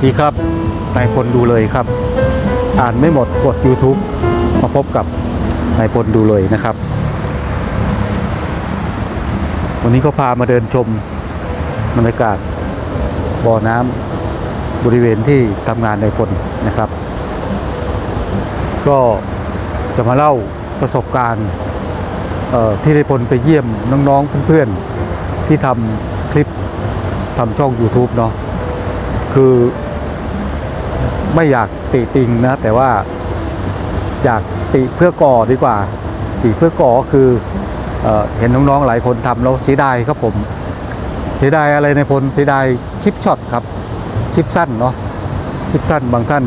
สวัสดีครับนายพลดูเลยครับ อ่านไม่หมดกด YouTube มาพบกับนายพลดูเลยนะครับ วันนี้ก็พามาเดินชมบรรยากาศบ่อน้ำบริเวณที่ทำงานนายพลนะครับ ก็จะมาเล่าประสบการณ์ที่นายพลไปเยี่ยมน้องๆเพื่อนๆที่ทำคลิปทำช่อง YouTube เนาะคือ ไม่อยากติติงนะ แต่ว่าอยากติเพื่อก่อดีกว่า ติเพื่อก่อก็คือเอเห็นน้องๆหลายคนทำแล้วเสียดายครับผม เสียดายอะไรในพลเสียดายคลิปช็อตครับ คลิปสั้นเนาะคลิปสั้นบางท่าน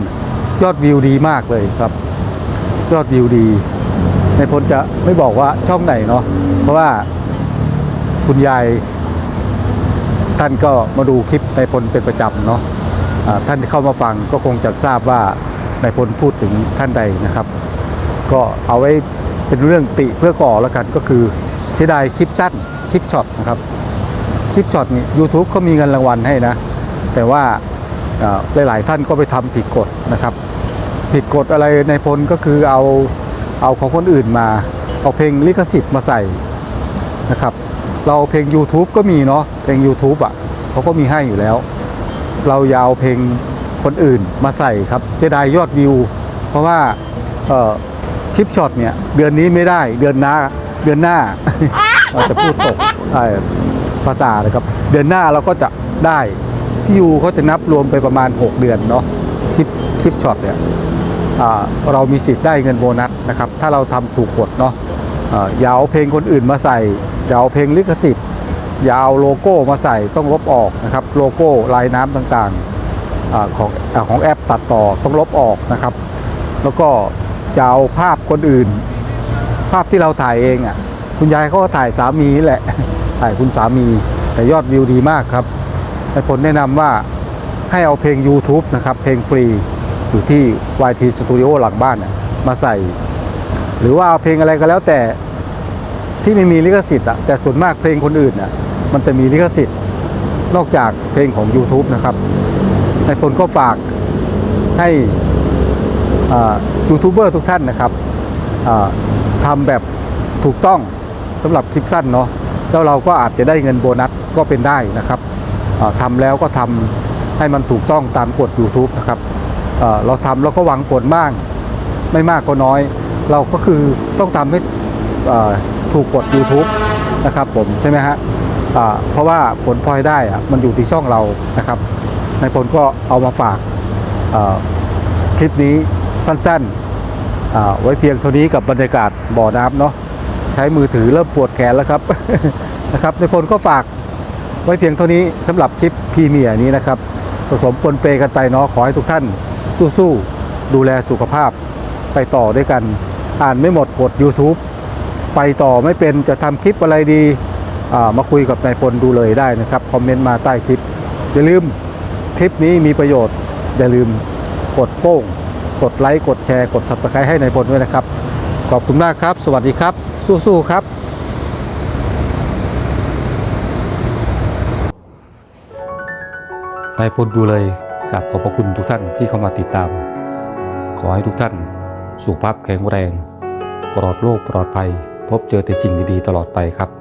ยอดวิวดีมากเลยครับ ยอดวิวดี ในพลจะไม่บอกว่าช่องไหนเนาะเพราะว่าคุณยายท่านก็มาดูคลิปในพลเป็นประจำเนาะ ท่านที่เข้ามาฟังก็คงจะทราบว่านายพลพูดถึงท่านใดนะครับ ก็เอาไว้เป็นเรื่องติเพื่อก่อแล้วกันก็คือเสียดายคลิปสั้นคลิปช็อตนะครับ คลิปช็อตนี่ YouTube เขามีเงินรางวัลให้นะ แต่ว่าหลาย ๆ ท่านก็ไปทำผิดกฎนะครับ ผิดกฎอะไรในพลก็คือเอาเอาของคนอื่นมา เอาเพลงลิขสิทธิ์มาใส่นะครับ เราเพลง YouTube ก็มีเนาะเพลง YouTube อะเขาก็มีให้อยู่แล้ว เรายาวเพลงคนอื่นมาใส่ครับจะได้ยอดวิว เพราะว่าคลิปช็อตเนี่ยเดือนนี้ไม่ได้เดือนหน้าเดือนหน้าเราจะพูดตกภาษาเลยครับ เดือนหน้าเราก็จะได้พี่ยูเขาจะนับรวมไปประมาณ 6 เดือนเนาะคลิปคลิปช็อตเนี่ยเรามีสิทธิ์ได้เงินโบนัสนะครับ ถ้าเราทำถูกกฎเนาะยาเอาเพลงคนอื่นมาใส่ยาเอาเพลงลิขสิทธิ์ อย่าเอาโลโก้มาใส่ต้องลบออกนะครับ โลโก้ลายน้ำต่างๆอาของอของแอปตัดต่อต้องลบออกนะครับ แล้วก็อย่าเอาภาพคนอื่น ภาพที่เราถ่ายเองอะคุณยายเขาก็ถ่ายสามีแหละ ถ่ายคุณสามี แต่ยอดวิวดีมากครับแต่ผลแนะนำว่าให้เอาเพลง YouTube นะครับ เพลงฟรีอยู่ที่ YT Studio หลังบ้านนะมาใส่ หรือว่าเอาเพลงอะไรก็แล้วแต่ที่ไม่มีลิขสิทธิ์อะแต่ส่วนมากเพลงคนอื่นอะ มันจะมีลิขสิทธิ์ นอกจากเพลงของ YouTube นะครับในคนก็ฝากให้ยูทูบเบอร์ทุกท่านนะครับทำแบบถูกต้องสำหรับคลิปสั้นเนาะแล้วเราก็อาจจะได้เงินโบนัสก็เป็นได้นะครับอ่าทำแล้วก็ทำให้มันถูกต้องตามกฎ YouTube นะครับเราทำแล้วก็หวังผลบ้างไม่มากก็น้อย เราก็คือต้องทำให้ถูกกฎ YouTube นะครับผมใช่ไหมฮะ เพราะว่าผลพลอยได้มันอยู่ที่ช่องเรานะครับในผลก็เอามาฝากคลิปนี้สั้นๆ ไว้เพียงเท่านี้กับบรรยากาศบ่อน้ำเนาะใช้มือถือเริ่มปวดแขนแล้วครับนะครับในผลก็ฝากไว้เพียงเท่านี้สำหรับคลิปพีเมียนี้นะครับผสมปนเปกันไปเนาะขอให้ทุกท่านสู้ๆ ดูแลสุขภาพไปต่อด้วยกัน อ่านไม่หมดกด YouTube ไปต่อไม่เป็นจะทำคลิปอะไรดี มาคุยกับนายพลดูเลยได้นะครับคอมเมนต์มาใต้คลิป อย่าลืมคลิปนี้มีประโยชน์ อย่าลืมกดโป้ง กดไลค์ กดแชร์ กด subscribe ให้นายพลด้วยนะครับ ขอบคุณมากครับ สวัสดีครับ สู้ๆครับนายพลดูเลยกราบขอบพระคุณทุกท่านที่เข้ามาติดตาม ขอให้ทุกท่าน สุขภาพแข็งแรง ปลอดโรคปลอดภัย พบเจอแต่สิ่งดีๆตลอดไปครับ